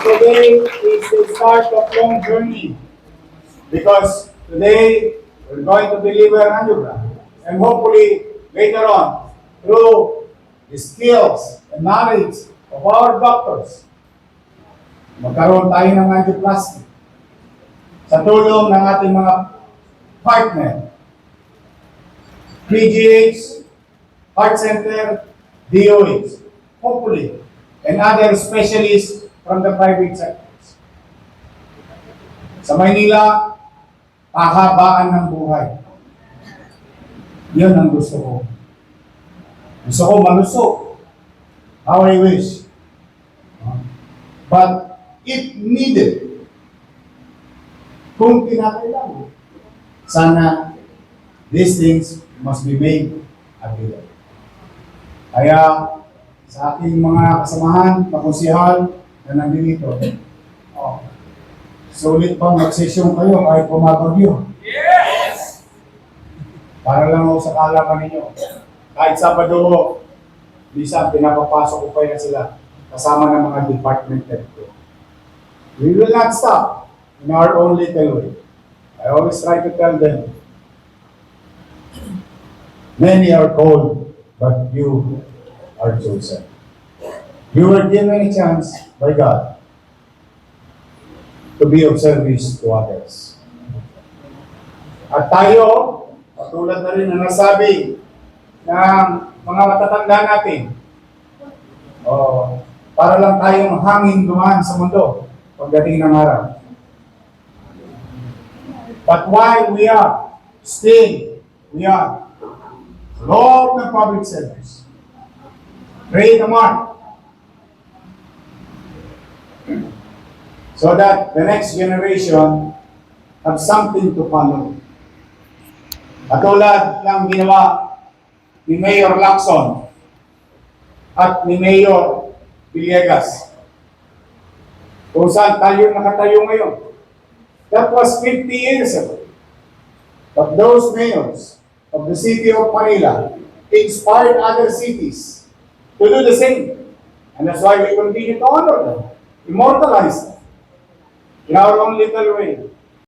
today is the start of long journey. Because today, we're going to deliver angiogram. And hopefully, later on, through the skills and knowledge of our doctors, magkaroon tayo ng angioplasty sa tulong ng ating mga partner, PGH, Heart Center, DOH, hopefully, and other specialists from the private sectors. Sa Maynila, pahabaan ng buhay. Yun ang gusto ko. Gusto ko malusog. How I wish. But if needed, kung kinakailangan, sana these things must be made available. Kaya sa aking mga kasamahan, kakusihal na nandito, oh, sulit pa mag-session kayo kahit pumabagyo. Yes! Para lang ako sa kalaman ninyo. Kahit Sabado ho, bisa pinapapasok ko pa yan sila kasama ng mga department head ko. We will not stop in our own little way. I always try to tell them, many are called, but you are chosen. You were given a chance by God to be of service to others. At tayo, patulad na rin na nasabi ng mga matatanda natin, oh, para lang tayong hangin dumaan sa mundo pagdating ng araw. But while we are still, we are Lord ng public service. Pray the mark. So that the next generation have something to follow. Katulad ng ginawa ni Mayor Lacson at ni Mayor Villegas. Kung saan tayo nakatayo ngayon. That was 50 years ago. But those mayors of the city of Manila inspired other cities to do the same. And that's why we continue to honor them, immortalize them in our own little way.